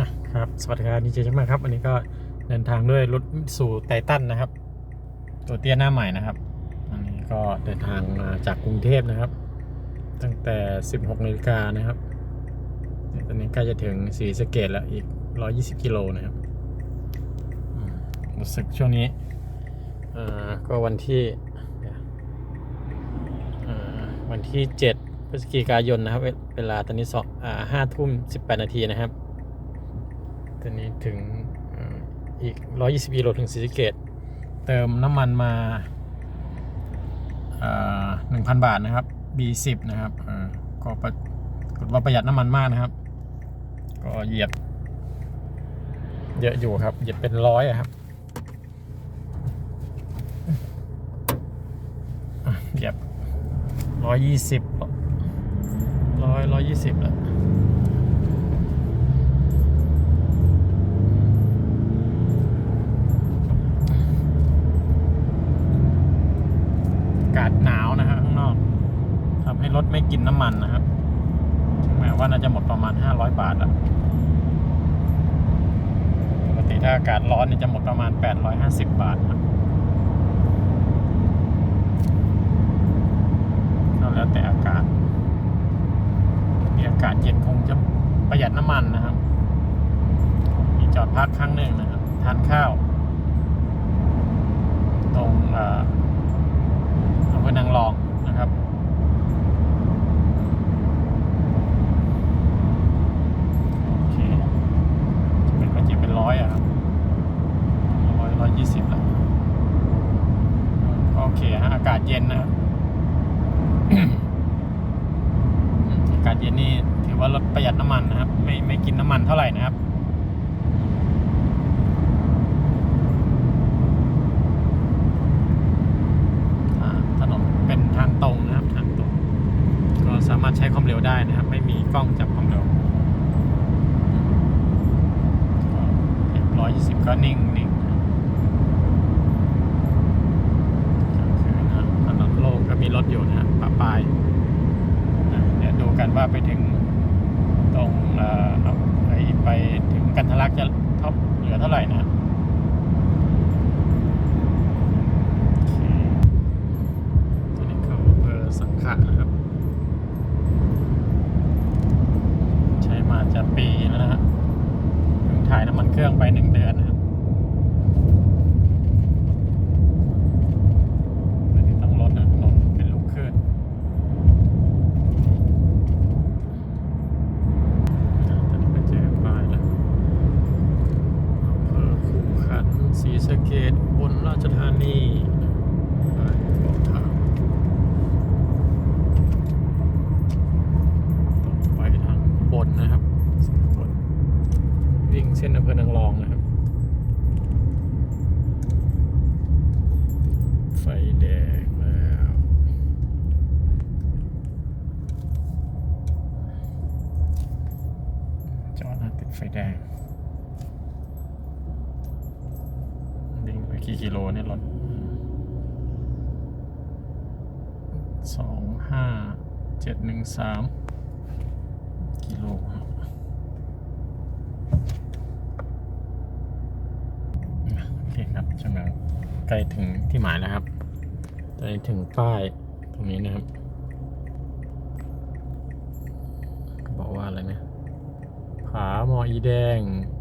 นะครับสวัสดีครับดีเจจังมากครับวันนี้ก็เดินทางด้วยรถสู่ไททันนะครับ ตัวเตี้ยหน้าใหม่นะครับอันนี้ก็เดินทางมาจากกรุงเทพนะครับ ตั้งแต่ 16นาฬิกานะครับเนี่ยตอนนี้ใกล้จะถึงศรีสเกดแล้วอีก 120กิโลนะครับรู้สึกช่วงนี้อ่อก็วันที่วเอ่อวันที่ 7พฤศจิกายนนะครับ เวลาตอนนี้สองอ่าห้าทุ่มสิบแปดนาทีนะครับ ตอนนี้ถึงอีก 120กิโลถึงศรีสะเกดเติมน้ำมันมาหนึ่งพันบาทนะครับ B10 นะครับก็ประกดว่าประหยัดน้ำมันมากนะครับ ก็เหยียบ เยอะอยู่ครับ เหยียบเป็นร้อยอะครับเหยียบร้อยยี่สิบร้อยร้อยยี่สิบแล้ว อากา ศหนาวนะฮะข้างนอกทำให้รถไม่กินน้ำมันนะครับแม้ว่าน่าจะหมดประมาณ 500 บาทอะปกติถ้าอากาศร้อนเนี่ยจะหมดประมาณ 850 บาทครับแล้วแต่อากาศมีอากาศเย็นคงจะประหยัดน้ำมันนะครับ มีจอดพักครั้งหนึ่งนะครับ ทานข้าว ตรงอ่ออำเภอนางรองนะครับ โอเคจะเป็นก็เจ็บเป็นร้อยอะครับร้อยร้อยยี่สิบแล้วก็โอเคฮะอากาศเย็นนะครับอากาศเย็นนี่ถือว่าลดประหยัดน้ำมันนะครับ ไม่ไม่กินน้ำมันเท่าไหร่นะครับ อ่าถนนเป็นทางตรงนะครับทางตรง ก็สามารถ ใช้ความเร็วได้นะครับ ไม่มีกล้องจับความเร็วร้อยยี่สิบก็นิ่งนิ่งนะครับถนนโล่งก็มีรถอยู่นะครับปะปลายเดี๋ยวดูกันว่าไปถึงตรงเอ่อไปไปถึงกันทะลักจะท่าเหลือเท่าไหร่นะครับ โอเคตัวนี้เข้าอำเภอสังขะนะครับ ใช้มาจะปีแล้วนะฮะเพิ่งถ่ายน้ำมันเครื่องไปหนึ่งเดือนนะครับตัวนี้ต้องลดนะลดเป็นลูกคลื่นตอนนี้ก็เจอป้ายแล้วอำเภอขุขันธ์ศรีสะเกดอุบนราชธานีป้ายบอกทางต้องไปทางบนนะครับบนวิ่งเส้นอำเภอนางรองนะครับ ไฟแดงแล้ว จอดนะติดไฟแดงวิ่งไปกี่กิโลเนี่ยรถสองห้าเจ็ดหนึ่งสามกิโลครับโอเคครับช่วงนั้นใกล้ถึงที่หมายแล้วครับ ตอนนี้ถึงป้ายตรงนี้นะครับ บอกว่าอะไรนะผาหมออีแดง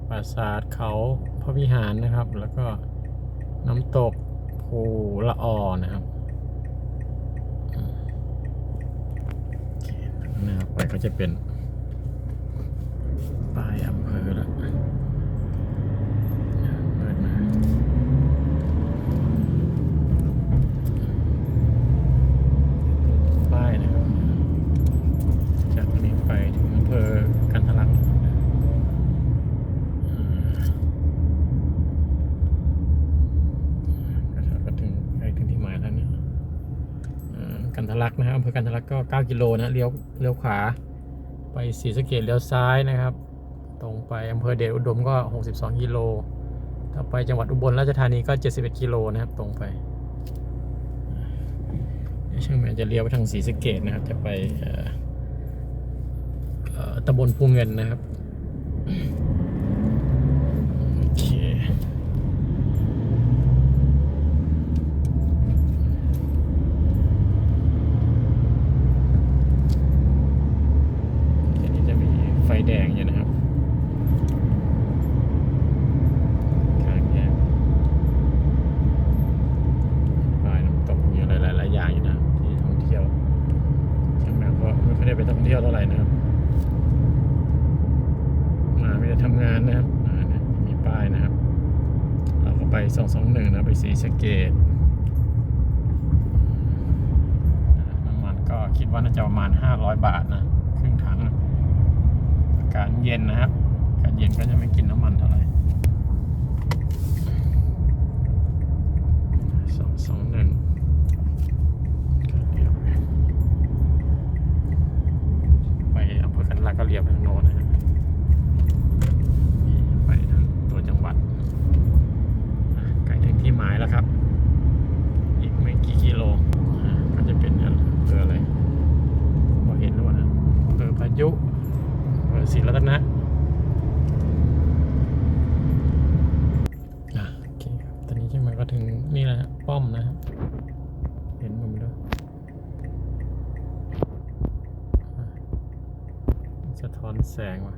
ปราสาทเขาพระวิหารนะครับ แล้วก็น้ำตกภูละออนะครับหน้าไปก็จะเป็นป้ายอำเภอละเปิดมาป้ายนะครับ จากนี้ไปถึงอำเภอกันทะลักอ่าก็ถึงใกล้ถึงที่หมายแล้วเนี่ยอ่ากันทะลักนะครับอำเภอกันทะลักก็ 9 กิโลนะเลี้ยวเลี้ยวขวา ไปศรีสะเกดเลี้ยวซ้ายนะครับ ตรงไปอำเภอเดชอุดมก็ 62 กิโลถ้าไปจังหวัดอุบลราชธานีก็ 71 กิโลนะครับ ตรงไปช่างแมนจะเลี้ยวไปทางศรีสะเกดนะครับ จะไปเอ่อเอ่อตำบลภูเงินนะครับ งอยู่นะครับกลางแยกปลายน้ำตกมีอะไรหลายๆอย่างอยู่นะที่ท่องเที่ยวเชียงใหม่ก็ไม่ค่อยได้ไปท่องเที่ยวเท่าไหร่นะครับ มาไม่ได้ทำงานนะครับอ่าเนี่ยมีป้ายนะครับ เราก็ไปสองสองหนึ่งนะไปสีสะเกตน้ำมันก็คิดว่า น่าจะประมาณ 500 บาทนะครึ่งถังอากาศเย็นนะครับอากาศเย็นก็จะไม่กินน้ำมันเท่าไหร่สองสองหนึ่งไปอำเภอกันลาก็เรียบทางโน้นนะครับ ไปทางตัวจังหวัดอะใกล้ถึงที่หมายแล้วครับ อีกไม่กี่กิโลอะก็จะเป็นอำเภออะไรพอเห็นแล้วนะอำเภอพายุอำเภอศรีรัตนะอะโอเคครับตอนนี้ใช่ไหมก็ถึงนี่แหละฮะป้อมนะครับ เห็นผมด้วยอะสะท้อนแสงว่ะ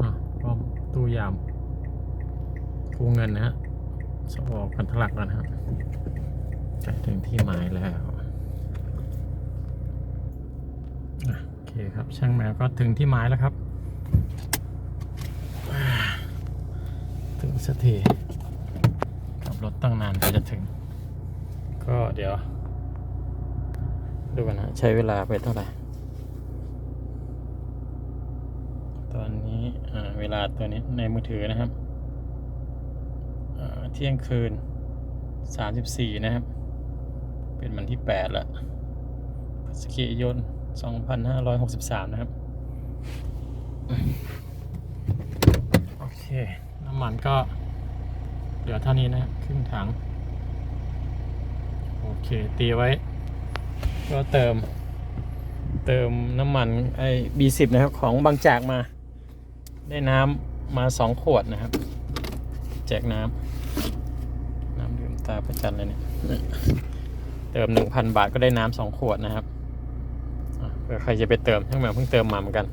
อะป้อมตู้ยามคูเงินนะฮะสวอกันทลักแล้วนะครับใกล้ถึงที่หมายแล้วอะโอเคครับ ช่างแมวก็ถึงที่หมายแล้วครับ ถึงสักทีขับรถตั้งนานก็จะถึง ก็เดี๋ยว ดูกันนะ ใช้เวลาไปเท่าไหร่ ตอ นี้เวลาตัวนี้ในมือถือนะครับเที่ยงคืน 34 นะครับ เป็นวันที่ 8ล้วพฤศจิกายน 2563 นะครับ โอเค น้ำมันก็เหลือเท่านี้นะครับครึ่งถัง โอเค ตีไว้ ก็เติม เติมน้ำมันไอ้ B10 นะครับ ของบางจากมา ได้น้ำมาสองขวดนะครับ แจกน้ำน้ำดื่มตาประจันเลยเนี่ยเติมหนึ่งพันบาทก็ได้น้ำสองขวดนะครับเผื่อใครจะไปเติมทั้งแมวเพิ่งเติมมาเหมือนกัน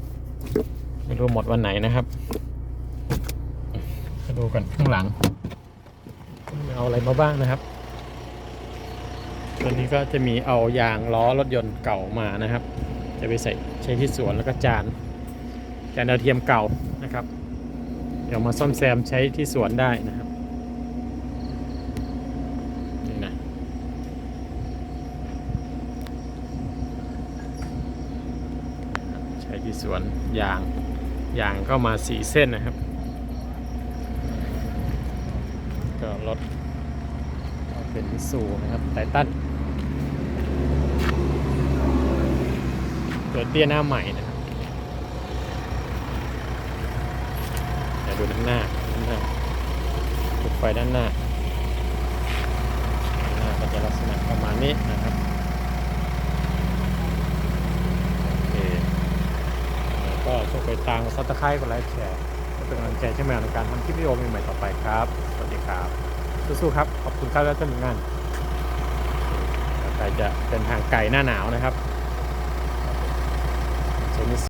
ไม่รู้หมดวันไหนนะครับมาดูกันข้างหลังเอาอะไรมาบ้างนะครับตัวนี้ก็จะมีเอายางล้อรถยนต์เก่ามานะครับ จะไปใส่ใช้ที่สวนแล้วก็จานจานดาวเทียมเก่า นะครับ เดี๋ยวมาซ่อมแซมใช้ที่สวนได้นะครับนี่นะใช้ที่สวนยางยางก็มาสีเส้นนะครับ ก็รถเป็นสูนะครับไททันตัวเตี้ยหน้าใหม่นะครับเดูด้านหน้าด้านหน้าจุดไฟด้านหน้าด้านหน้าก็จะลักษณะประมาณนี้นะครับโอเคแล้วก็ช่วยไปตามซับสไครต์กดไลค์แชร์ก็เป็นกำลังใจใช่ไหมในการทำคลิปวิดีโอใหม่ๆต่อไปครับ สวัสดีครับ สู้ๆครับ ขอบคุณครับแล้วเจอกันงานใครจะเดินทางไกลหน้าหนาวนะครับ